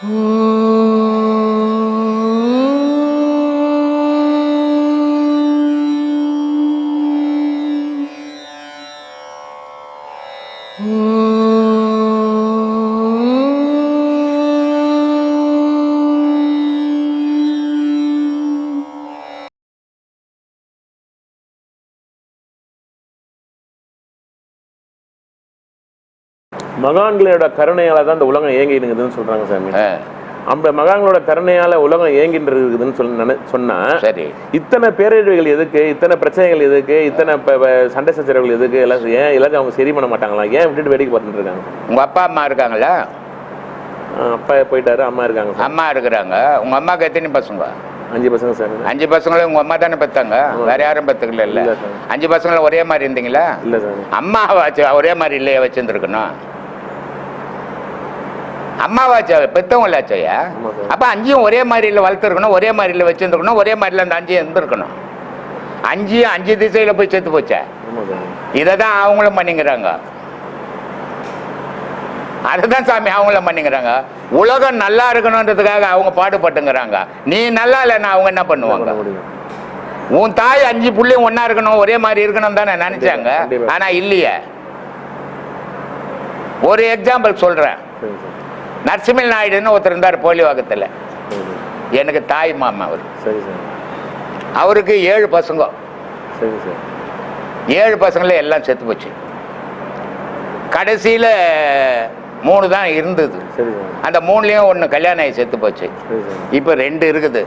Oh. மகான்களோட கருணையால தான் இந்த உலகம் இயங்கிடுங்குதுன்னு சொல்றாங்க சாமி. அந்த மகான்களோட கருணையால உலகம் இயங்கிட்டு இருக்குதுன்னு சொல்லி சொன்னா சரி. இத்தனை பேரழிவுகள் எதுக்கு? இத்தனை பிரச்சனைகள் எதுக்கு? இத்தனை சண்டை சச்சரவுகள் எதுக்கு? எல்லாம் ஏன் எல்லாத்தையும் அவங்க சரி பண்ண மாட்டாங்களா? ஏன் விட்டுட்டு வேடிக்கை பார்த்துட்டு இருக்காங்க? உங்க அப்பா அம்மா இருக்காங்களா? அப்பா போயிட்டாரு அம்மா இருக்காங்க அம்மா இருக்கிறாங்க. உங்க அம்மாக்கு எத்தனை பசங்க? அஞ்சு பசங்க சார். அஞ்சு பசங்களும் உங்க அம்மா தானே பெத்தாங்க? வேற யாரும் பெத்துக்கல இல்ல. அஞ்சு பசங்களும் ஒரே மாதிரி இருந்தீங்களா? இல்ல சார். அம்மா ஒரே மாதிரி இல்லையா வச்சிருந்துருக்கணும்? அம்மாவாச்சா பெத்தவங்களாச்சையா. அப்ப அஞ்சையும் ஒரே மாதிரில வளர்த்துருக்கணும் ஒரே மாதிரில வச்சிருந்துருக்கணும் ஒரே மாதிரில அந்த அஞ்சையும் இருந்திருக்கணும். அஞ்சையும் அஞ்சு திசையில போய் செத்து போச்சே? இதை தான் அவங்களும் பண்ணிக்கிறாங்க. அதுதான் சாமி அவங்களும் பண்ணிக்கிறாங்க. உலகம் நல்லா இருக்கணுன்றதுக்காக அவங்க பாடுபட்டுங்கிறாங்க. நீ நல்லா இல்லைன்னா அவங்க என்ன பண்ணுவாங்க? உன் தாய் அஞ்சு புள்ளையும் ஒண்ணா இருக்கணும் ஒரே மாதிரி இருக்கணும் தானே நினைச்சாங்க. ஆனா இல்லையே. ஒரு எக்ஸாம்பிள் சொல்றேன். நரசிம்மல் நாயுடுன்னு ஒருத்தர் இருந்தார் போலிவாக்கத்தில் சரி சார். எனக்கு தாய் மாமா அவர். சரி சார். அவருக்கு ஏழு பசங்க. சரி சார். ஏழு பசங்கள எல்லாம் செத்து போச்சு. கடைசியில் மூணு தான் இருந்தது. அந்த மூணுலேயும் ஒன்று கல்யாணம் ஆகி செத்து போச்சு. இப்போ ரெண்டு இருக்குது.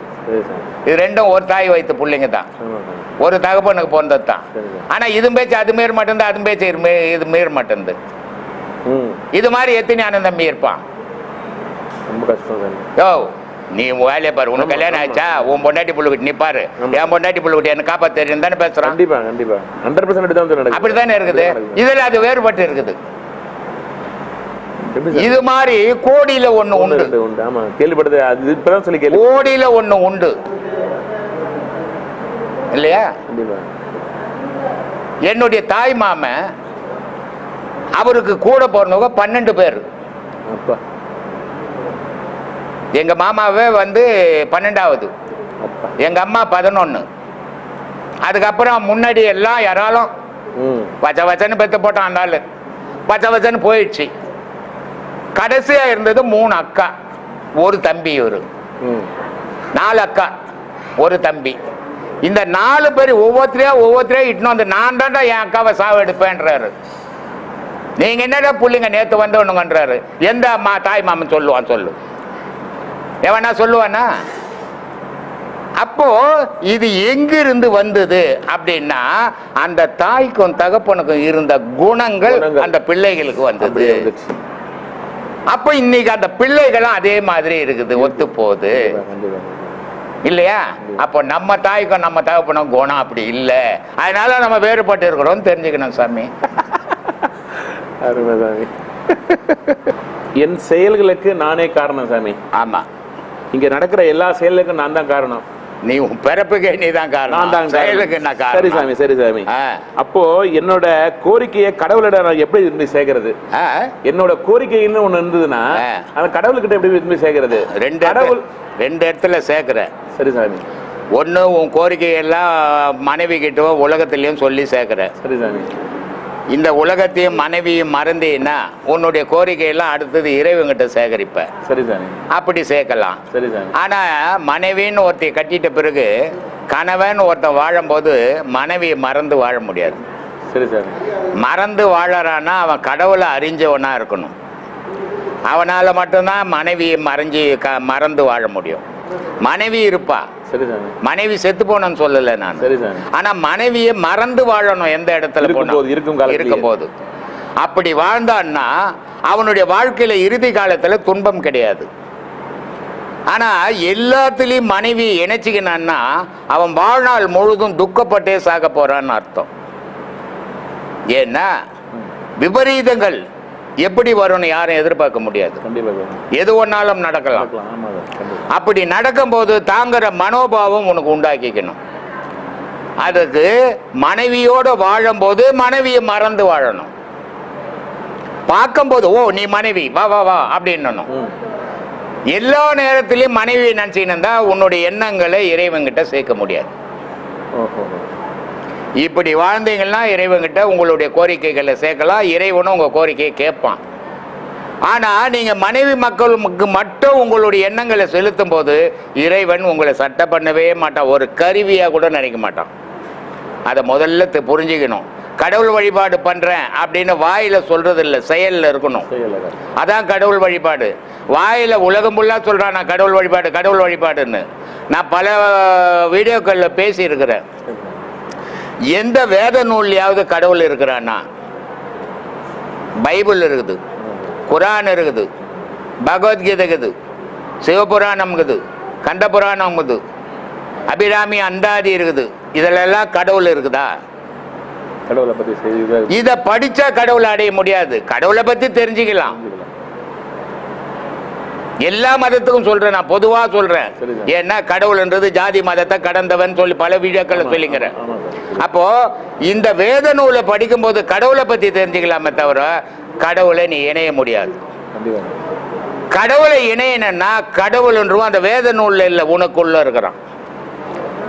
இது ரெண்டும் ஒரு தாய் வைத்த பிள்ளைங்க தான். ஒரு தகப்பனுக்கு பிறந்தது தான். ஆனால் இது பேச்சு அது மீற மாட்டேங்குது அது பேச்சு இது மீற மாட்டேங்குது இது மாதிரி எத்தனை அண்ணன் தம்பி இருப்பான்? ரொம்ப கஷ்டம் யோ நீ வேலையை பாரு. உனக்கு கல்யாணம் ஆயிடுச்சா உன் பொண்டாட்டி புள்ளுக்குட்டி நீ பாரு. என் பொண்டாட்டி புள்ளுக்குட்டி என்ன தெரியும் தானே பேசுறான்? கண்டிப்பா கண்டிப்பா. ஹண்ட்ரட் பர்சன்ட் அப்படித்தானே இருக்குது. இதுல அது வேறுபட்டு இருக்குது. இது மாதிரி கோடியில ஒண்ணு உண்டு. ஆமா கேள்விப்பட்டது. அது இப்பதான் சொல்லி கேள்வி கோடியில ஒண்ணு உண்டு. இல்லையா? என்னுடைய தாய் மாமன் அவருக்கு கூட பிறந்தவங்க பன்னெண்டு பேர். அப்பா. எங்க மாமாவே வந்து பன்னெண்டாவது. அப்பா. எங்க அம்மா பதினொன்னு. அதுக்கப்புறம் முன்னாடி எல்லாம் யாராலும் ம். பச்சை பச்சைன்னு பெத்து போட்டான் அந்த ஆளு. பச்சை பச்சைன்னு போயிடுச்சு. கடைசியா இருந்தது மூணு அக்கா. ஒரு தம்பி ம். நாலு அக்கா ஒரு தம்பி. இந்த நாலு பேர் ஒவ்வொருத்தரையா ஒவ்வொருத்தரையா இட்டுன்னு வந்து நான் தான்டா என் அக்காவை சாவு எடுப்பேன்றாரு. நீங்க என்னடா புள்ளிங்க நேத்து வந்தவனுங்கன்றாரு. எந்த அம்மா தாய் மாமன் சொல்லுவான் சொல்லு. எவனா சொல்லுவானா? அப்போ இது எங்கிருந்து வந்தது அப்படின்னா அந்த தாய்க்கும் தகப்பனுக்கும் இருந்த குணங்கள். அந்த பிள்ளைகளுக்கு வந்தது. அப்போ இன்னைக்கு அந்த பிள்ளைகளும் அதே மாதிரி இருக்குது ஒத்து போகுது இல்லையா? அப்போ நம்ம தாய்க்கும் நம்ம தகப்பனும் குணம் அப்படி இல்லை. அதனால நம்ம வேறுபட்டு இருக்கிறோம். தெரிஞ்சுக்கணும் சாமி. அருமை சாமி. என் செயல்களுக்கு நானே காரணம் சாமி. ஆமா. இங்க நடக்கிற எல்லா செயலுக்கும் நான் தான் காரணம். நீ பிறப்புக்கே நீ தான் நான் காரணம். தான் செயலுக்கு என்ன காரணம். சரி சாமி சரி சாமி. அப்போ என்னோட கோரிக்கையை கடவுளிட நான் எப்படி திரும்பி சேர்க்கறது? என்னோட கோரிக்கைன்னு ஒண்ணு இருந்ததுன்னா. அந்த கடவுள்கிட்ட எப்படி திரும்பி சேர்க்கறது ரெண்டு கடவுள் ரெண்டு இடத்துல சேர்க்கிற சரி சாமி. ஒன்று உன் கோரிக்கையெல்லாம் மனைவி கிட்டோ உலகத்திலையும் சொல்லி சேர்க்கிற சரி சாமி. இந்த உலகத்தையும் மனைவியும் மறந்தீன்னா உன்னுடைய கோரிக்கையெல்லாம் அடுத்தது இறைவங்கிட்ட சேகரிப்ப சரி சாமி. அப்படி சேர்க்கலாம். சரி சாமி. ஆனா மனைவின்னு ஒருத்தி கட்டிட்ட பிறகு கணவன் ஒருத்தன் வாழும்போது மனைவியை மறந்து வாழ முடியாது. சரி சாமி. மறந்து வாழறான்னா அவன் கடவுளை அறிஞ்சவனா இருக்கணும். அவனால மட்டும்தான் மனைவியை மறைஞ்சி க மறந்து வாழ முடியும். மனைவி இருப்பா. சரி சாமி மனைவி செத்து போனன்னு சொல்லல நான். ஆனா மனைவியை மறந்து வாழணும் எந்த இடத்துல இருக்கும்போது, போனா. இருக்கும் காலத்திலேயே. இருக்கும்போது. அப்படி வாழ்ந்தான்னா அவனுடைய வாழ்க்கையில இறுதி காலத்துல துன்பம் கிடையாது. ஆனா எல்லாத்துலயும் மனைவி இணைச்சிக்கினான்னா அவன் வாழ்நாள் முழுதும் துக்கப்பட்டே சாக போறான்னு அர்த்தம். ஏன்னா விபரீதங்கள் எப்படி வரும்னு யாரும் எதிர்பார்க்க முடியாது. எது ஒன்னாலும் நடக்கலாம். அப்படி நடக்கும்போது தாங்குற மனோபாவம் உனக்கு உண்டாக்கிக்கணும். அதுக்கு மனைவியோட வாழும்போது மனைவியை மறந்து வாழணும். பார்க்கும்போது ஓ நீ மனைவி வா வா வா அப்படின்னணும். எல்லா நேரத்திலையும் மனைவி நினைச்சுன்னு இருந்தா உன்னுடைய எண்ணங்களை இறைவன்கிட்ட சேர்க்க முடியாது. ஓஹோ இப்படி வாழ்ந்தீங்கன்னா இறைவன்கிட்ட உங்களுடைய கோரிக்கைகளை சேர்க்கலாம். இறைவனும் உங்க கோரிக்கையை கேட்பான். ஆனா நீங்க மனைவி மக்களுக்கு மட்டும் உங்களுடைய எண்ணங்களை செலுத்தும் போது இறைவன் உங்களை சட்டை பண்ணவே மாட்டான். ஒரு கருவியா கூட நினைக்க மாட்டான். அதை முதல்ல புரிஞ்சுக்கணும். கடவுள் வழிபாடு பண்றேன் அப்படின்னு வாயில சொல்றது இல்லை செயல்ல இருக்கணும் அதான் கடவுள் வழிபாடு. வாயில உலகம் ஃபுல்லா சொல்றான் நான் கடவுள் வழிபாடு கடவுள் வழிபாடுன்னு. நான் பல வீடியோக்கள்ல பேசி இருக்கிறேன் எந்த வேத நூல்லையாவது கடவுள் இருக்கிறான்னா பைபிள் இருக்குது குரான் இருக்குது பகவத்கீதை இருக்குது சிவபுராணம் இருக்குது கந்த புராணம் இருக்குது அபிராமி அந்தாதி இருக்குது இதிலெல்லாம் கடவுள் இருக்குதா? கடவுளை பற்றி இதை படிச்சா கடவுளை அடைய முடியாது. கடவுளை பத்தி தெரிஞ்சுக்கலாம். எல்லா மதத்துக்கும் சொல்றேன் நான் பொதுவா சொல்றேன். ஏன்னா கடவுள்ன்றது ஜாதி மதத்தை கடந்தவன் சொல்லி பல வீடியோக்களை சார் அப்போ இந்த வேத நூலை படிக்கும்போது கடவுளை பத்தி தெரிஞ்சுக்கலாமே தவிர கடவுளை நீ இணைய முடியாது. கடவுளை இணையணும்னா கடவுள்ன்றவும் அந்த வேத நூல்ல இல்லை உனக்குள்ள இருக்கிறான்.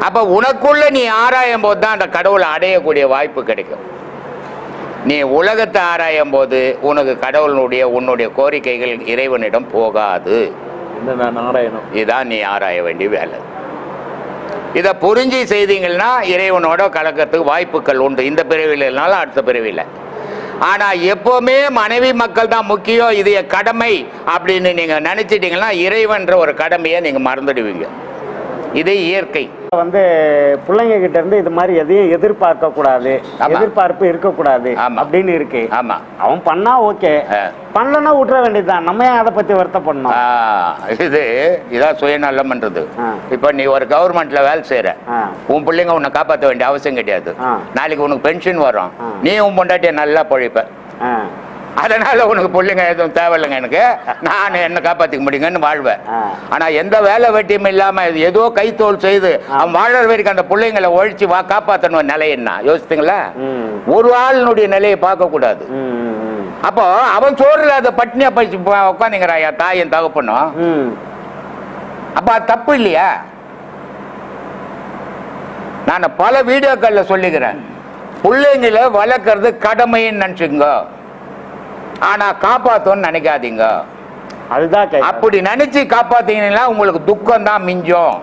அப்ப உனக்குள்ள நீ ஆராயும் போது தான் அந்த கடவுளை அடையக்கூடிய வாய்ப்பு கிடைக்கும். நீ உலகத்தை ஆராயும் போது உனக்கு கடவுளுடைய உன்னுடைய கோரிக்கைகள் இறைவனிடம் போகாது. இதுதான் நீ ஆராய வேண்டிய வேலை. இதை புரிஞ்சு செய்தீங்கன்னா இறைவனோட கலக்கிறதுக்கு வாய்ப்புகள் உண்டு. இந்த பிறவியில் இல்லைனாலும் அடுத்த பிறவியில். ஆனால் எப்போவுமே மனைவி மக்கள் தான் முக்கியம். இது என் கடமை அப்படின்னு நீங்கள் நினச்சிட்டிங்கன்னா இறைவன்ற ஒரு கடமையை நீங்கள் மறந்துடுவீங்க. இது இயற்கை. வந்து பிள்ளைங்க கிட்ட இருந்து இது மாதிரி எதையும் எதிர்பார்க்க கூடாது ஆமா. எதிர்பார்ப்பு இருக்கக்கூடாது ஆமா. அப்படின்னு இருக்கு ஆமாம் அவன் பண்ணா ஓகே. பண்ணலன்னா விட்டுற வேண்டியதுதான் நம்ம ஏன் அதை பத்தி வருத்தப்படணும் இது இதான் சுயநலம்ன்றது ஆ. இப்போ நீ ஒரு கவர்மெண்ட்ல வேலை செய்கிற ஆ. உன் பிள்ளைங்க உன்னை காப்பாற்ற வேண்டிய அவசியம் கிடையாது. நாளைக்கு உனக்கு பென்ஷன் வரும். நீ உன் பொண்டாட்டியை நல்லா பொழைப்ப. அதனால உனக்கு பிள்ளைங்க எதுவும் தேவையில்லைங்க எனக்கு. நான் என்ன காப்பாற்றிக்க முடியுங்கன்னு வாழ்வேன். ஆனா எந்த வேலை வெட்டியும் இல்லாம ஏதோ கைத்தோல் செய்து அவன் வாழற வரைக்கும் அந்த பிள்ளைங்களை ஒழிச்சு வா காப்பாற்றணும் நிலை என்ன? யோசித்தீங்களா. ஒரு ஆளினுடைய நிலையை பார்க்க கூடாது. அப்போ அவன் சோறு இல்லாத பட்னியா பழிச்சு உட்காந்துங்கிறாயா தாயும் தகப்பனும். அப்ப தப்பு இல்லையா? நான் பல வீடியோக்கள்ல சொல்லிக்கிறேன். பிள்ளைங்களை வளர்க்கறது கடமைன்னு நினைச்சுங்க ஆனா காப்பாத்தோன்னு நினைக்காதீங்க. அதுதான் அப்படி நினைச்சு காப்பாத்தீங்கன்னா உங்களுக்கு துக்கம் தான் மிஞ்சும்.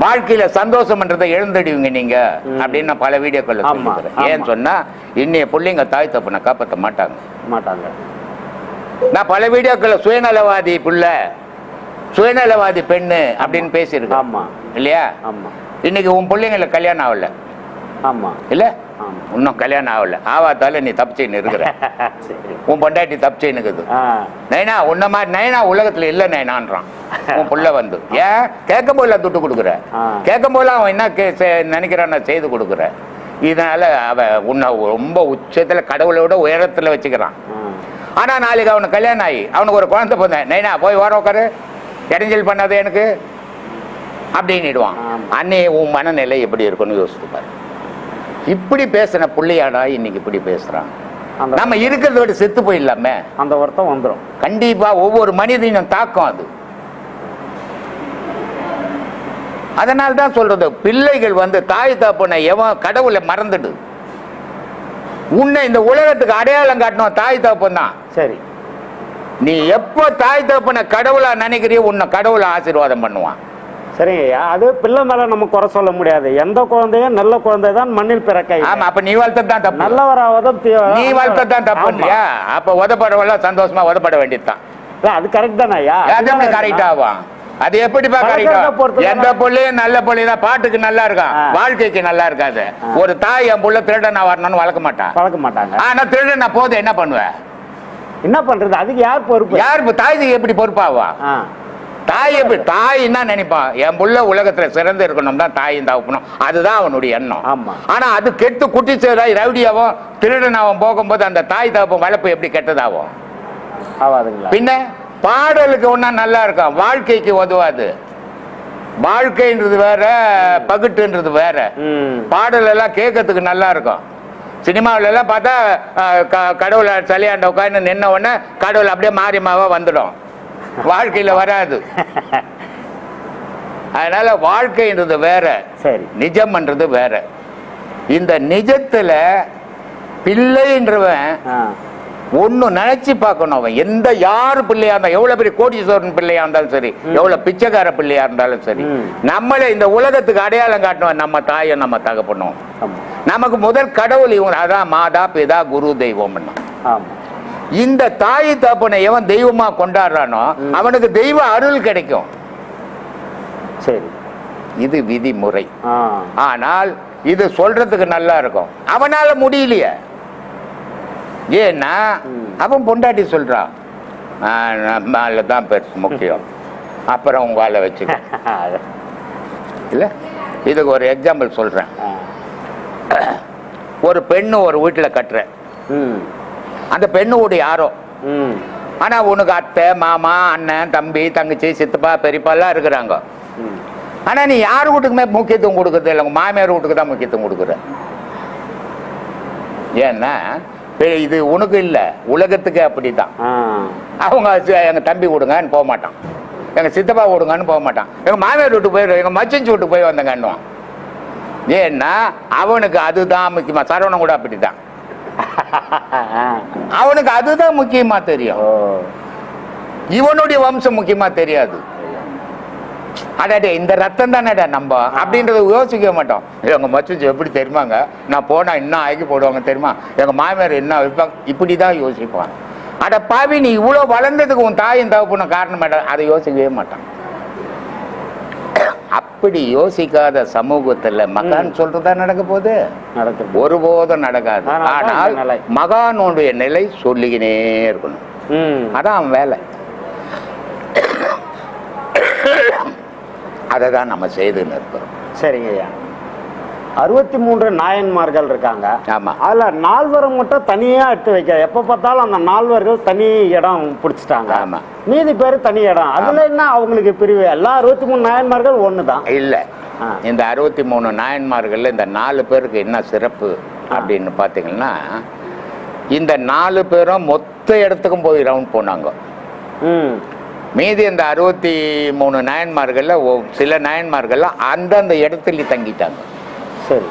வாழ்க்கையில சந்தோஷம்ன்றதை எழுந்துடுவீங்க நீங்க. அப்படின்னு நான் பல சொல்லிக்கிறேன் ஏன்னு. சொன்னா இன்னைய பிள்ளைங்க தாய் தப்புனை காப்பாற்ற மாட்டாங்க. மாட்டாங்க. நான் பல வீடியோக்கள்ல சுயநலவாதி புள்ள சுயநலவாதி பெண்ணு அப்படின்னு பேசியிருக்கேன். ஆமா. இல்லையா? ஆமா. இன்னைக்கு உன் பிள்ளைங்கள கல்யாணம் ஆகல. ஆமா. இல்ல? இன்னும் கல்யாணம் ஆகல. ஆவாத்தால நீ தப்பிச்சுன்னு இருக்கிற உன் பொண்டாட்டி தப்பிச்சுன்னு இருக்குது நைனா உன்ன மாதிரி நைனா உலகத்துல இல்ல நைனான்றான். உன் புள்ள வந்து. ஏன்? கேட்கும் போதுல துட்டு கொடுக்குற. கேட்கும் போதுல அவன் என்ன நினைக்கிறான் நான் செய்து கொடுக்குற. இதனால அவ உன்னை ரொம்ப உச்சத்துல கடவுளோட உயரத்துல வச்சுக்கிறான். ஆனா நாளைக்கு அவனுக்கு கல்யாணம் ஆகி அவனுக்கு ஒரு குழந்தை பிறந்தேன் நைனா போய் வர உட்காரு இடைஞ்சல் பண்ணாதே எனக்கு. அப்படின்னுடுவான் ஆமா. அன்னே உன் மனநிலை எப்படி இருக்குன்னு யோசித்து பாரு. இப்படி பேசின புள்ளையாடா இன்னைக்கு இப்படி பேசுறான். நம்ம இருக்கிறத விட செத்து போயிடலாமே. அந்த வருத்தம் வந்துடும் கண்டிப்பா ஒவ்வொரு மனிதனும் தாக்கம் அது. அதனால தான் சொல்றது பிள்ளைகள் வந்து தாய் தப்புனை எவன் கடவுளை மறந்துடு. உன்னை இந்த உலகத்துக்கு அடையாளம் காட்டணும் தாய் தப்பன் தான். சரி. நீ எப்போ தாய் தப்பனை கடவுளா நினைக்கிறியோ உன்னை கடவுளை ஆசீர்வாதம் பண்ணுவான். சரிங்க. ஐயா அது பிள்ளை மேல நம்ம குறை சொல்ல முடியாது. எந்த குழந்தையும் நல்ல குழந்தை தான் மண்ணில் பிறக்க. ஆமா அப்ப நீ வளர்த்தது தான் தப்பு. நல்லவராவதும் நீ வளர்த்தது தான் தப்பு. இல்லையா அப்ப உதப்படவெல்லாம் சந்தோஷமா உதப்பட வேண்டியதுதான். அது கரெக்ட் தானே ஐயா? அது எப்படி கரெக்ட் ஆகும் அது எப்படிப்பா தானே. எந்த புள்ளையும் நல்ல புள்ளை தான் பாட்டுக்கு நல்லா இருக்கான். ஆ. வாழ்க்கைக்கு நல்லா இருக்காது. ஒரு தாய் என் புள்ள திருடன் வரணும்னு வளர்க்க மாட்டான். பழக்க மாட்டாங்க. ஆனா திருடன் போது என்ன பண்ணுவேன் என்ன பண்றது? அதுக்கு யார் பொறுப்பு? யார் தாய்க்கு எப்படி பொறுப்பாவா? தாய் எப்படி தாய் என்ன நினைப்பான் என் புள்ள உலகத்துல சிறந்து இருக்கணும் தான் தாயும் தகப்பனும் அதுதான் அவனுடைய எண்ணம். ஆமா. ஆனா அது கெட்டு குட்டி ரவுடியாவும் திருடனாவும் போகும்போது அந்த தாய் தகப்பன் வளர்ப்பு எப்படி கெட்டதாகும் ஆவாதுங்களா? பின்ன பாடலுக்கு ஒன்றா நல்லா இருக்கும் வாழ்க்கைக்கு உதவாது. வாழ்க்கைன்றது வேற பகுட்டுன்றது வேற. பாடல் எல்லாம் கேட்கறதுக்கு நல்லா இருக்கும். சினிமாவுல எல்லாம் பார்த்தா கடவுளை சலியாண்ட உட்காந்து நின்ன உடனே கடவுள் அப்படியே மாறி மாவா வந்துடும். வாழ்க்கையில வராது. அதனால வாழ்க்கைன்றது வேற. சரி. நிஜம்ன்றது வேற. இந்த நிஜத்துல பிள்ளைன்றவன் ஒண்ணு நினைச்சு பார்க்கணும். அவன் எந்த யாரு பிள்ளையா இருந்தா எவ்வளவு பெரிய கோடீஸ்வரன் பிள்ளையா இருந்தாலும் சரி எவ்வளவு பிச்சைக்கார பிள்ளையா இருந்தாலும் சரி. நம்மளே இந்த உலகத்துக்கு அடையாளம் காட்டுவன் நம்ம தாயை நம்ம தகப்பனும் ஆமா. நமக்கு முதல் கடவுள் இவங்க. அதான் மாதா பிதா குரு தெய்வம் ஆமா. இந்த தாய் தகப்பனை எவன் தெய்வமா கொண்டாடுறானோ அவனுக்கு தெய்வ அருள் கிடைக்கும். சரி இது விதிமுறை. ஆனால் இது சொல்றதுக்கு நல்லா இருக்கும். அவனால முடியலையே. ஏன்னா. அவன் பொண்டாட்டி சொல்றான் நம்மளால தான் பெருசு முக்கியம். அப்புறம் உங்க ஆளை வச்சுக்க. இல்ல? இதுக்கு ஒரு எக்ஸாம்பிள் சொல்றேன். ஒரு பெண்ணு ஒரு வீட்டுல கட்டுற ம். அந்த பெண்ணு வீடு யாரோ ம். ஆனா உனக்கு அத்தை மாமா அண்ணன் தம்பி தங்கச்சி சித்தப்பா பெரியப்பா எல்லாம் இருக்கிறாங்க. ம். ஆனா நீ யார் வீட்டுக்குமே முக்கியத்துவம் கொடுக்கறது இல்லை? உங்க மாமியார் வீட்டுக்கு தான் முக்கியத்துவம் கொடுக்குற ஏன்னா இது உனக்கு இல்ல. உலகத்துக்கு அப்படிதான் அவங்க சி- எங்க தம்பி விடுங்கன்னு போக மாட்டான். எங்க சித்தப்பா விடுங்கன்னு போக மாட்டான். எங்க மாமியார் வீட்டுக்கு போய் எங்க மச்சஞ்சி வீட்டுக்கு போய் வந்தங்கன்னுவான். ஏன்னா அவனுக்கு அதுதான் முக்கியமா. சரவணன் கூட அப்படிதான் ஆ. அவனுக்கு அதுதான் முக்கியமா தெரியும். இவனுடைய வம்சம் முக்கியமா தெரியாது. அடாடே இந்த ரத்தம் தானடா நம்ம? அப்படின்றத யோசிக்க மாட்டோம். எங்க மச்சு எப்படி தெரியுமாங்க? நான் போனா என்ன ஆக்கி போடுவாங்க தெரியுமா? எங்க மாமியார் என்ன வைப்பாங்க? இப்படிதான் யோசிப்பான். அட பாவி நீ இவ்வளவு வளர்ந்ததுக்கு உன் தாயும் தகப்பன காரணம் அதை யோசிக்கவே மாட்டான். அப்படி யோசிக்காத சமூகத்துல மகான் சொல்றதா நடக்க போகுது? நடக்குது ஒருபோதும் நடக்காது. ஆனால். மகானுடைய நிலை. சொல்லிக்கினே இருக்கணும். அதான் அவன் வேலை. அதை தான் நம்ம செய்துன்னு இருக்கிறோம். சரிங்க ஐயா அறுபத்தி மூன்று நாயன்மார்கள் இருக்காங்க. ஆமா. அதுல நால்வரை மட்டும் தனியா எடுத்து வைக்க எப்ப பார்த்தாலும் அந்த நால்வர்கள் தனி இடம் பிடிச்சிட்டாங்க. ஆமா. மீதி பேர் தனி இடம். அதுல என்ன அவங்களுக்கு பிரிவு? எல்லா அறுபத்தி மூணு நாயன்மார்கள் ஒண்ணுதான். இல்ல. ஆ. இந்த அறுபத்தி மூணு நாயன்மார்கள்ல இந்த நாலு பேருக்கு என்ன சிறப்பு அப்படின்னு பார்த்தீங்கன்னா இந்த நாலு பேரும் மொத்த இடத்துக்கும் போய் ரவுண்ட் போனாங்க. ம். மீதி இந்த அறுபத்தி மூணு நாயன்மார்கள்ல சில நாயன்மார்கள்ல அந்தந்த இடத்துல தங்கிட்டாங்க. சரி.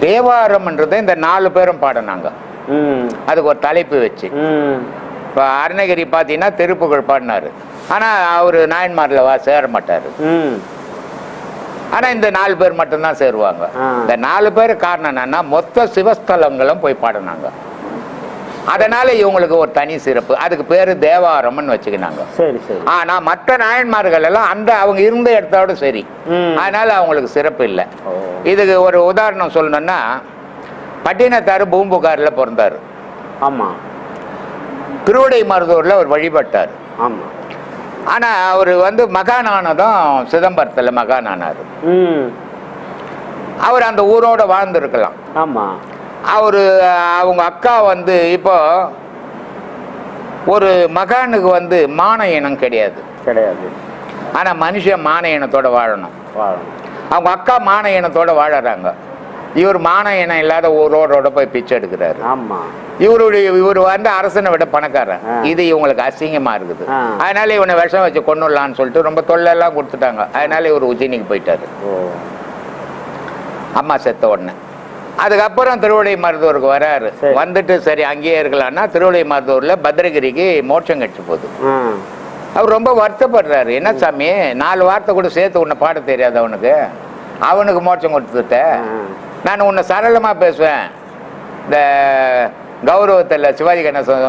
தேவாரம்ன்றதை இந்த நாலு பேரும் பாடினாங்க. அதுக்கு ஒரு தலைப்பு வச்சு. இப்போ அருணகிரி பார்த்தீங்கன்னா திருப்புகழ் பாடினாரு. ஆனால் அவர் நாயன்மாரில் வா சேர மாட்டார். ம். ஆனால் இந்த நாலு பேர் மட்டும்தான் சேருவாங்க. இந்த நாலு பேர் காரணம் என்னன்னா மொத்த சிவஸ்தலங்களும் போய் பாடினாங்க. அதனால இவங்களுக்கு ஒரு தனி சிறப்பு. அதுக்கு பேர் தேவாரம்னு வச்சுக்கினாங்க. சரி சரி. ஆனா மற்ற நாயன்மார்கள் எல்லாம் அந்த அவங்க இருந்த இடத்தோட சரி. ம். அதனால அவங்களுக்கு சிறப்பு இல்லை. இதுக்கு ஒரு உதாரணம் சொல்லணும்னா பட்டினத்தார் பூம்புகாரில் பிறந்தார். ஆமா. திருவடை மருதூரில் அவர் வழிபட்டார். ஆமா. ஆனா அவர் வந்து மகானானதும் சிதம்பரத்தில் மகானானார். அவர் அந்த ஊரோட வாழ்ந்திருக்கலாம். ஆமா. அவர் அவங்க அக்கா வந்து இப்போ ஒரு மகானுக்கு வந்து மான இனம் கிடையாது. கிடையாது. ஆனா மனுஷன் மான இனத்தோட வாழணும். வாழணும். அவங்க அக்கா மான இனத்தோட வாழறாங்க. இவர் மான இனம் இல்லாத ஊரோட போய் பிச்சை எடுக்கிறாரு. ஆமா. இவருடைய இவர் வந்து அரசனை விட பணக்காரன். இது இவங்களுக்கு அசிங்கமா இருக்குது. அதனால இவனை விஷம் வச்சு கொண்டுடலான்னு சொல்லிட்டு ரொம்ப தொல்லை எல்லாம் கொடுத்துட்டாங்க. அதனால இவர் உஜினிக்கு போயிட்டாரு. அம்மா செத்த உடனே. அதுக்கப்புறம் திருவள்ளை மருதூருக்கு வராரு. வந்துட்டு சரி அங்கேயே இருக்கலாம்னா திருவள்ளை மருதூர்ல பத்ரகிரிக்கு மோட்சம் கட்சி போகுது. அவர் ரொம்ப வருத்தப்படுறாரு. என்ன சாமி நாலு வார்த்தை கூட சேர்த்து உன்னை பாட தெரியாது அவனுக்கு அவனுக்கு மோட்சம் கொடுத்துட்ட. நான் உன்னை சரளமா பேசுவேன். இந்த கௌரவத்தில் சிவாஜி கணேசன்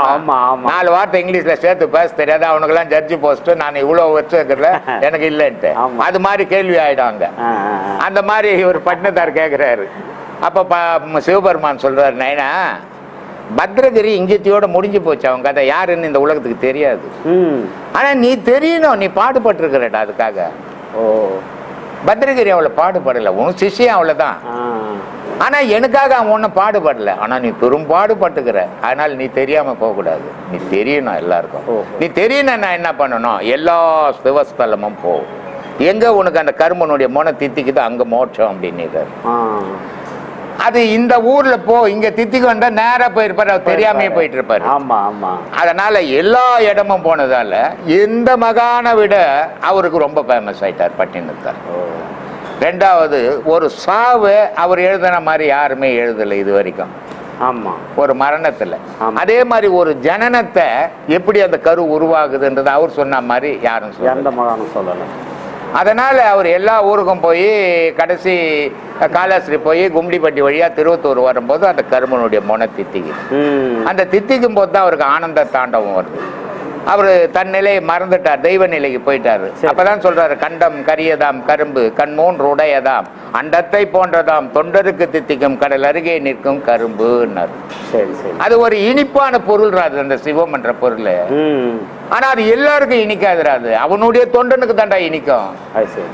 ஆமா. நாலு வார்த்தை இங்கிலீஷ்ல சேர்த்து பேச தெரியாது. அவனுக்கெல்லாம் ஜட்ஜி போஸ்ட் நான் இவ்வளவு வச்சு எனக்கு இல்லைன்ட்டு. அது மாதிரி கேள்வி ஆயிடும் அங்க ஆ, ஆ, ஆ. அந்த மாதிரி இவர் பட்டினத்தார் கேட்குறாரு அப்போ சிவபெருமான் சொல்றாரு நைனா பத்ரகிரி இங்கத்தியோட முடிஞ்சு போச்சு. அவன் கதை யாருன்னு இந்த உலகத்துக்கு தெரியாது. ம். ஆனா நீ தெரியணும். நீ பாடுபட்டிருக்கிறடா அதுக்காக. ஓ. பத்ரகிரி அவளை பாடுபடல. உன் சிஷ்யம் அவ்வளவுதான் ஆ ஆனா எனக்காக அவன் ஒன்றும் பாடுபடல. ஆனா நீ பெரும் பாடுபட்டுக்கிற. அதனால நீ தெரியாம போகக்கூடாது. நீ தெரியணும் எல்லாருக்கும். நீ தெரியணும் நான் என்ன பண்ணணும்? எல்லா சிவஸ்தலமும் போ. எங்க உனக்கு அந்த கருமனுடைய மோனை தித்திக்குதோ அங்க மோட்சம் அப்படின்னு அது இந்த ஊர்ல போ. இங்க தித்திக்கு வந்தா நேரா போயிருப்பாரு. அவர் தெரியாமே போயிட்டு இருப்பாரு ஆமா ஆமா. அதனால எல்லா இடமும் போனதால எந்த மகானை விட அவருக்கு ரொம்ப ஃபேமஸ் ஆயிட்டார் பட்டினத்தார். ரெண்டாவது ஒரு சாவு அவர் எழுதின மாதிரி யாருமே எழுதலை இது வரைக்கும் ஆமா. ஒரு மரணத்துல. அதே மாதிரி ஒரு ஜனனத்தை எப்படி அந்த கரு உருவாகுதுன்றது அவர் சொன்ன மாதிரி யாரும் எந்த மகானும் சொல்லல. அதனால அவர் எல்லா ஊருக்கும் போய் கடைசி காலாஸ்திரி போய் கும்டிப்பட்டி வழியா திருவத்தூர் வரும்போது அந்த கருமனுடைய முனை தித்திக்கு அந்த தித்திக்கும் போது தான் அவருக்கு ஆனந்த தாண்டவம் வருது. அவர் தன் நிலையை மறந்துட்டார் தெய்வ நிலைக்கு போயிட்டாரு. அப்பதான் சொல்றாரு கண்டம் கரியதாம் கரும்பு கண்மூன்று உடையதாம் அண்டத்தை போன்றதாம் தொண்டருக்கு தித்திக்கும் கடல் அருகே நிற்கும் கரும்புன்னாரு. சரி அது ஒரு இனிப்பான பொருள் ராது அந்த சிவம் என்ற பொருள். ஆனா அது எல்லாருக்கும் இனிக்காதுராது அவனுடைய தொண்டனுக்கு தாண்டா இனிக்கும்.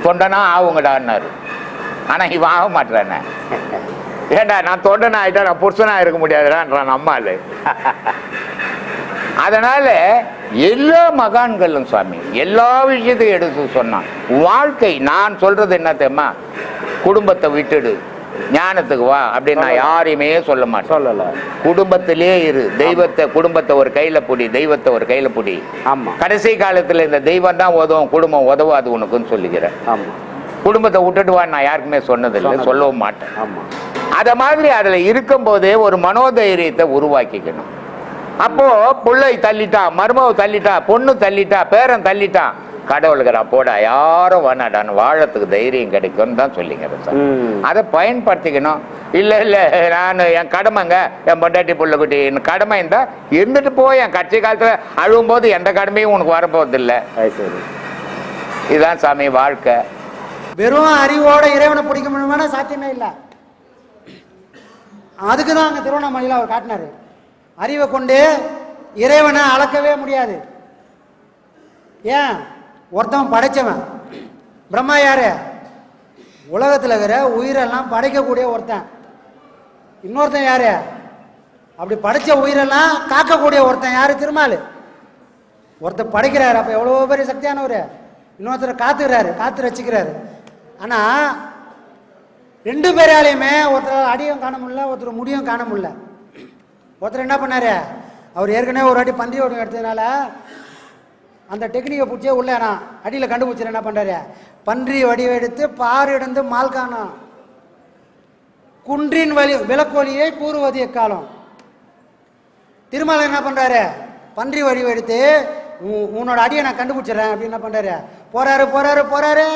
தொண்டனா ஆகுங்கடான்னாரு. ஆனா இவன் ஆக மாட்டானே. ஏண்டா நான் தொண்டனா ஆயிட்டா நான் புருஷனா இருக்க முடியாதுடான்றான் அம்மாளு அதனால எல்லா மகான்களும் சுவாமி எல்லா விஷயத்தையும் எடுத்து சொன்னான். வாழ்க்கை நான் சொல்றது என்ன தெரியுமா? குடும்பத்தை விட்டுடு ஞானத்துக்கு வா அப்படின்னு நான் யாரையுமே சொல்ல மாட்டேன். சொல்லல. குடும்பத்திலே இரு தெய்வத்தை குடும்பத்தை ஒரு கையில புடி தெய்வத்தை ஒரு கையில புடி. ஆமா. கடைசி காலத்துல இந்த தெய்வம் தான் உதவும் குடும்பம் உதவாது உனக்குன்னு சொல்லிக்கிறேன் ஆமா. குடும்பத்தை விட்டுட்டு வா நான் யாருக்குமே சொன்னதில்லை சொன்னது. சொல்லவும் மாட்டேன். ஆமா. அத மாதிரி அதுல இருக்கும்போதே ஒரு மனோதைரியத்தை உருவாக்கிக்கணும். அப்போ புள்ளை தள்ளிட்டா மருமவ தள்ளிட்டா பொண்ணு தள்ளிட்டா பேரன் தள்ளிட்டான் கடவுளுக்குறா போடா யாரும் வேணாடான்னு வாழறதுக்கு தைரியம் கிடைக்கும்னு தான் சொல்லிங்கிறேன் சார். அதை பயன்படுத்திக்கணும். இல்லை இல்லை நான் என் கடமைங்க என் பொண்டாட்டி புள்ளக்குட்டி என் கடமை இருந்தா இருந்துட்டு போய் என் கட்சி காலத்தில் அழுவும்போது எந்த கடமையும் உனக்கு அது சரி. இதுதான் சாமி வாழ்க்கை. வெறும் அறிவோட இறைவனை பிடிக்க முடியுமானா சாத்தியமே இல்லை. அதுக்கு தான் அங்கே திருவண்ணாமலையில் அவர் காட்டினார். அறிவை கொண்டு இறைவனை அளக்கவே முடியாது. ஏன்? ஒருத்தவன் படைச்சவன். பிரம்மா யார்? உலகத்தில் இருக்கிற உயிரெல்லாம் படைக்கக்கூடிய ஒருத்தன். இன்னொருத்தன் யார்? அப்படி படைச்ச உயிரெல்லாம் காக்கக்கூடிய ஒருத்தன் யார் திருமால் ஒருத்தர் படைக்கிறாரு. அப்போ எவ்வளோ பெரிய சக்தியானவர். இன்னொருத்தர் காத்துக்கிறாரு காத்து ரசிக்கிறாரு. ஆனால் ரெண்டு பேராலையுமே ஒருத்தர் அடியும் காண முடியல ஒருத்தர் முடியும் காண முடியல. ஒருத்தர் என்ன பண்ணார்? அவர் ஏற்கனவே ஒரு வாட்டி பந்தய ஓட்டம் எடுத்ததுனால அந்த டெக்னிக்கை பிடிச்சே உள்ள நான் அடியில் கண்டுபிடிச்சிரு என்ன பண்ணுறாரு பன்றி வடிவெடுத்து பார் இடந்து குன்றின் வழி விளக்கொலியை கூறுவது எக்காலம்? திருமலை என்ன பண்ணுறாரு பன்றி வடிவெடுத்து எடுத்து உன்னோட அடியை நான் கண்டுபிடிச்சிடுறேன் அப்படின்னு என்ன பண்ணுறாரு போறாரு போறாரு போறாரு.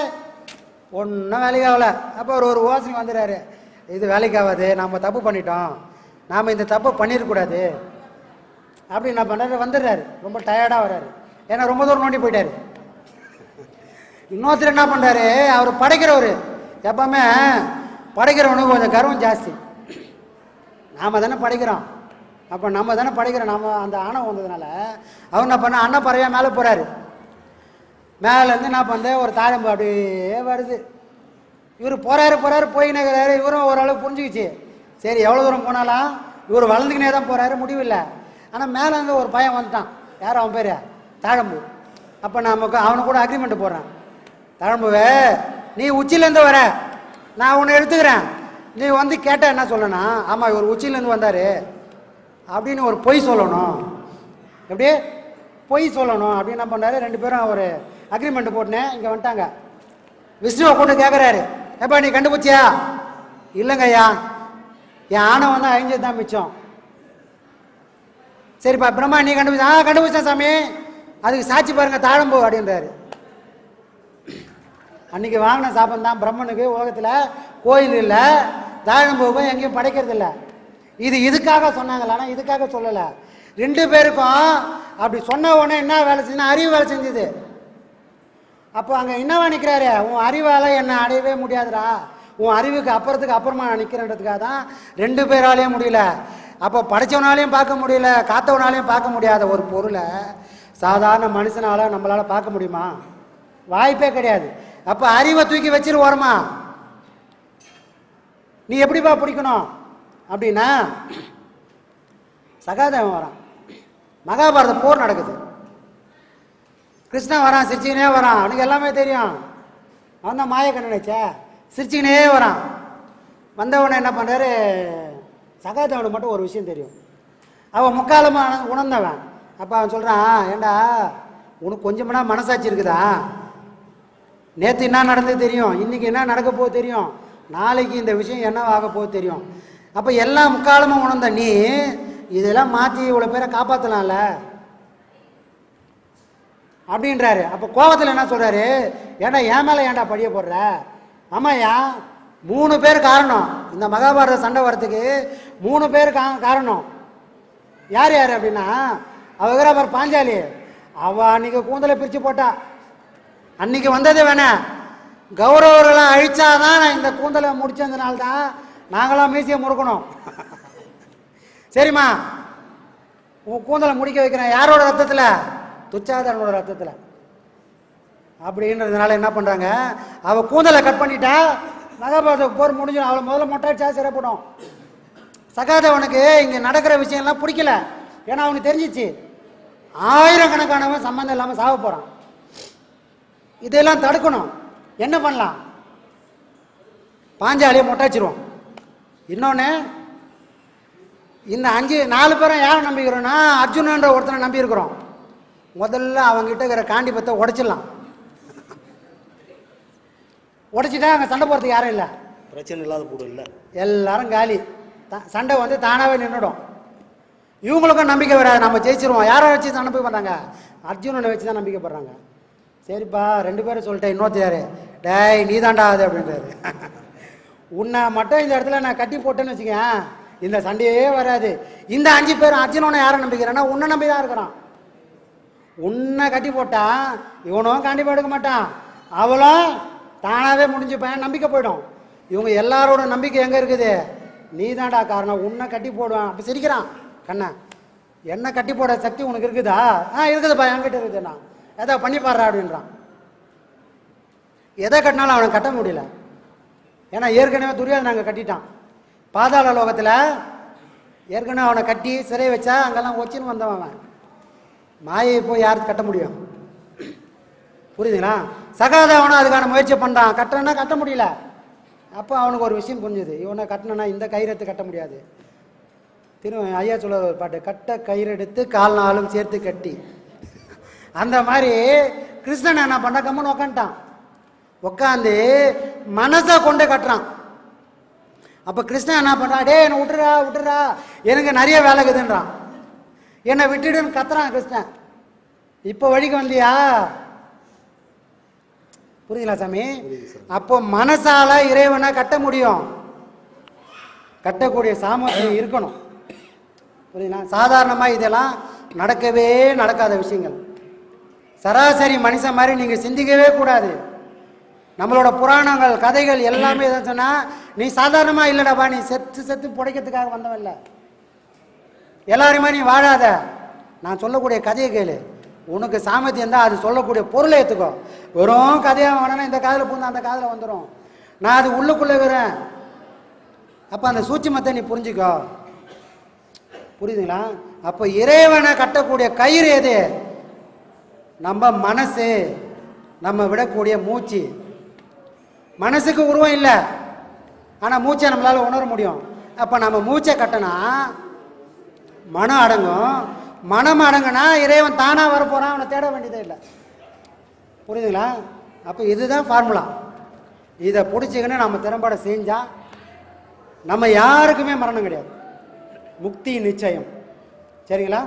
ஒன்றும் வேலைக்கு ஆகல. அப்போ அவர் ஒரு யோசனை வந்துடுறாரு. இது வேலைக்கு ஆகாது தப்பு பண்ணிட்டோம். நாம் இந்த தப்பை பண்ணிடக்கூடாது. அப்படி என்ன பண்ணுறாரு வந்துடுறாரு. ரொம்ப டயர்டாக வர்றாரு. ஏன்னா ரொம்ப தூரம் நோண்டி போயிட்டாரு. இன்னொருத்தர் என்ன பண்ணுறாரு அவர் படைக்கிறவர். எப்பவுமே படைக்கிறவனுக்கு கொஞ்சம் கர்வம் ஜாஸ்தி. நாம் தானே படைக்கிறோம். அப்போ நம்ம தானே படைக்கிறோம். நம்ம அந்த ஆணவம் வந்ததுனால அவர் என்ன பண்ண? அண்ணன் பறவையாக மேலே போகிறாரு மேலேருந்து என்ன பண்ணுறது ஒரு தாழம்பு அப்படியே வருது. இவர் போகிறாரு போகிறாரு போயினேங்கிறாரு இவரும் ஓரளவு புரிஞ்சுக்கிச்சு. சரி எவ்வளோ தூரம் போனாலும் இவர் வளர்ந்துக்கினே தான் போகிறாரு முடிவில்லை ஆனால் மேலே இருந்து ஒரு பையன் வந்துட்டான். யார் அவன் பேர்? தாழம்பு. அப்போ நமக்கு அவனை கூட அக்ரிமெண்ட் போடுறான். தாழம்புவே நீ உச்சியிலேருந்து வர. நான் உன்னை எடுத்துக்கிறேன். நீ வந்து கேட்ட என்ன சொல்லணும் ஆமாம் இவர் உச்சியிலேருந்து வந்தார். அப்படின்னு ஒரு பொய் சொல்லணும். எப்படி? பொய் சொல்லணும். அப்படின்னு என்ன பண்ணாரு? ரெண்டு பேரும் ஒரு அக்ரிமெண்ட் போட்டுனேன் இங்கே வந்துட்டாங்க. விஷ்ணுவை கூட்டு கேட்குறாரு ஏப்பா நீ கண்டுபிடிச்சியா? இல்லைங்க ஐயா என் ஆணவம் வந்து அழிஞ்சது தான் மிச்சம். சரிப்பா பிரம்மா நீ கண்டுபிடிச்சா ஆ கண்டுபிடிச்சேன் சாமி. அதுக்கு சாட்சி பாருங்க தாழம்போ அப்படின்றாரு. அன்னைக்கு வாங்கின சாபம் தான் பிரம்மனுக்கு உலகத்தில் கோயில் இல்லை தாழம்பூக்கும் எங்கேயும் படைக்கிறது இல்லை. இது இதுக்காக சொன்னாங்களா ஆனால் இதுக்காக சொல்லலை. ரெண்டு பேருக்கும் அப்படி சொன்ன உடனே என்ன வேலை செஞ்சுன்னா அறிவு வேலை செஞ்சது. அப்போ அங்கே என்னவா நிற்கிறாரு உன் அறிவால் என்னை அடையவே முடியாதுடா. உன் அறிவுக்கு அப்புறத்துக்கு அப்புறமா நான் நிற்கிறன்றதுக்காக தான் ரெண்டு பேராலையும் முடியல. அப்போ படைச்சவனாலையும் பார்க்க முடியல காத்தவனாலையும் பார்க்க முடியாத ஒரு பொருளை சாதாரண மனுஷனால நம்மளால் பார்க்க முடியுமா? வாய்ப்பே கிடையாது. அப்போ அறிவை தூக்கி வச்சிரு ஓரமா. நீ எப்படிப்பா பிடிக்கணும்? அப்படின்னா சகாதேவன் வரான். மகாபாரத போர் நடக்குது. கிருஷ்ணன் வரான் சிரிச்சுக்கினே வரான். அவனுக்கு எல்லாமே தெரியும். அவன் தான் மாயக்கண்ண நினைச்ச? சிரிச்சுக்கினே வரான். வந்தவனை என்ன பண்ணுறாரு சகாதேவனுக்கு மட்டும் ஒரு விஷயம் தெரியும். அவன் முக்காலமாக உணர்ந்தவன். அப்போ அவன் சொல்கிறான் ஏண்டா உனக்கு கொஞ்சம் மனசாட்சி இருக்குதா? நேற்று என்ன நடந்தது தெரியும்? இன்றைக்கி என்ன நடக்க போகுது தெரியும்? நாளைக்கு இந்த விஷயம் என்ன ஆக போகுது தெரியும்? அப்போ எல்லா முக்காலமும் உணர்ந்த நீ இதெல்லாம் மாற்றி இவ்வளோ பேரை காப்பாற்றலாம்ல அப்படின்றாரு. அப்போ கோவத்தில் என்ன சொல்கிறாரு ஏன்டா என் மேலே ஏன்டா படிய போடுற? ஆமாய்யா மூணு பேர் காரணம். இந்த மகாபாரத சண்டை வரத்துக்கு மூணு பேர் கா காரணம். யார் யார் அப்படின்னா அவகிற அவர் பாஞ்சாலி. அவ அன்னைக்கு கூந்தலை பிரித்து போட்டா. அன்னைக்கு வந்தது வேணா. கௌரவர்களை அழிச்சாதான் நான் இந்த கூந்தலை முடிச்சதுனால தான் நாங்களாம் மீசியை முறுக்கணும். சரிம்மா. உன் கூந்தலை முடிக்க வைக்கிறேன். யாரோட ரத்தத்தில்? துச்சாதனோட ரத்தத்தில். அப்படின்றதுனால என்ன பண்ணுறாங்க அவள் கூந்தலை கட் பண்ணிட்டா மகாபாரத போர் முடிஞ்சிடும். அவளை முதல்ல மொட்டாச்சா சிறப்படும் சகாதேவனுக்கு இங்கே நடக்கிற விஷயம்லாம் பிடிக்கல. ஏன்னா அவனுக்கு தெரிஞ்சிச்சு. ஆயிரக்கணக்கானவன் சம்மந்தம் இல்லாமல் சாக போகிறான் இதெல்லாம் தடுக்கணும். என்ன பண்ணலாம்? பாஞ்சாலியை மொட்டாச்சிருவோம் இன்னொன்று இந்த அஞ்சு நாலு பேரும் யாரை நம்பிக்கிறோன்னா அர்ஜுனன்ற ஒருத்தனை நம்பியிருக்கிறோம். முதல்ல அவங்ககிட்ட இருக்கிற காண்டிபத்தை உடச்சிடலாம். உடைச்சிட்டா அங்கே சண்டை போகிறதுக்கு யாரும் இல்லை. பிரச்சனை இல்லாத போடும் இல்லை. எல்லாரும் காலி. த- சண்டை வந்து தானாகவே நின்றுடும் இவங்களுக்கும் நம்பிக்கை வராது. நம்ம ஜெயிச்சிருவோம். யாரை வச்சு சண்டை போய் பண்ணாங்க அர்ஜுனனை வச்சு தான் நம்பிக்கைப்படுறாங்க சரிப்பா ரெண்டு பேரும் சொல்லிட்டேன். இன்னொருத்தர் டேய் நீ தாண்டா அது அப்படின்றாரு. உன்னை மட்டும் இந்த இடத்துல நான் கட்டி போட்டேன்னு வச்சுக்கேன். இந்த சண்டையே வராது. இந்த அஞ்சு பேரும் அர்ஜுனனை யாரை நம்பிக்கிறேன்னா உன்னை நம்பி தான் இருக்கிறான். உன்னை கட்டி போட்டா இவனும் கண்டிப்பாக எடுக்க மாட்டான். அவளும் தானாகவே முடிஞ்சுப்பேன் நம்பிக்கை போயிடும். இவங்க எல்லாரோட நம்பிக்கை எங்கே இருக்குது? நீ தான்டா காரணம். உன்னை கட்டி போடுவேன். அப்போ சிரிக்கிறான். கண்ணன் என்ன கட்டி போட சக்தி உனக்கு இருக்குதா? ஆ இருக்குதுப்பா என்கிட்ட இருக்குதுண்ணா எதா பண்ணி பாடுறா அப்படின்றான். எதை கட்டினாலும் அவனை கட்ட முடியல. ஏன்னா ஏற்கனவே துரியோதனை நாங்கள் கட்டிட்டான். பாதாள லோகத்தில் ஏற்கனவே அவனை கட்டி சிறை வச்சா அங்கெல்லாம் வச்சுன்னு வந்தவன் அவன். மாயை போய் யாருக்கு கட்ட முடியும். புரியுதுங்களா? சகாதேவனும் அதுக்கான முயற்சி பண்ணுறான் கட்டுறேன்னா கட்ட முடியல. அப்போ அவனுக்கு ஒரு விஷயம் புரிஞ்சுது. இவனை கட்டினா இந்த கயிறத்து கட்ட முடியாது. திரு ஐயா சொல்ல ஒரு பாட்டு கட்ட கயிறெடுத்து கால் நாளும் சேர்த்து கட்டி. அந்த மாதிரி கிருஷ்ணன் என்ன பண்ணா கம்மன் உக்காந்துட்டான். உக்காந்து மனசை கொண்டு கட்டுறான். அப்போ கிருஷ்ணன் என்ன பண்ணுறான் டேய் என்னை விட்டுறா விட்டுறா எனக்கு நிறைய வேலை இருக்குதுன்றான். என்னை விட்டுடுன்னு கத்துறான் கிருஷ்ணன். இப்போ வழிக்கு வந்தியா? புரியுதுங்களா சாமி? அப்போ மனசால இறைவனை கட்ட முடியும். கட்டக்கூடிய சாமர்த்தியம் இருக்கணும். புரியுதுங்களா? சாதாரணமாக இதெல்லாம் நடக்கவே நடக்காத விஷயங்கள். சராசரி மனுஷன் மாதிரி நீங்கள் சிந்திக்கவே கூடாது. நம்மளோட புராணங்கள் கதைகள் எல்லாமே எதை சொன்னால் நீ சாதாரணமாக இல்லைடாப்பா நீ செத்து செத்து புடைக்கிறதுக்காக வந்தவன் இல்லை. எல்லாருமே நீ வாழாத. நான் சொல்லக்கூடிய கதையை கேளு. உனக்கு சாமர்த்தியம் தான் அது சொல்லக்கூடிய பொருளை ஏற்றுக்கோ வெறும் கதையாக வேணும்னா இந்த காதில் பூந்து அந்த காதில் வந்துடும் நான் அது உள்ளுக்குள்ளே வரேன் அப்போ அந்த சூட்சுமத்தை நீ புரிஞ்சுக்கோ. புரியுதுங்களா? அப்போ இறைவனை கட்டக்கூடிய கயிறு எது? நம்ம மனசு. நம்ம விடக்கூடிய மூச்சு. மனசுக்கு உருவம் இல்லை. ஆனால் மூச்சை நம்மளால் உணர முடியும். அப்போ நம்ம மூச்சை கட்டினா மனம் அடங்கும். மனம் அடங்கினா இறைவன் தானாக வரப்போகிறான் அவனை தேட வேண்டியதே இல்லை. புரியுதுங்களா? அப்போ இதுதான் ஃபார்முலா இதை பிடிச்சிக்கின்னு நம்ம திறம்பட செஞ்சால் நம்ம யாருக்குமே மரணம் கிடையாது. முக்தி நிச்சயம். சரிங்களா?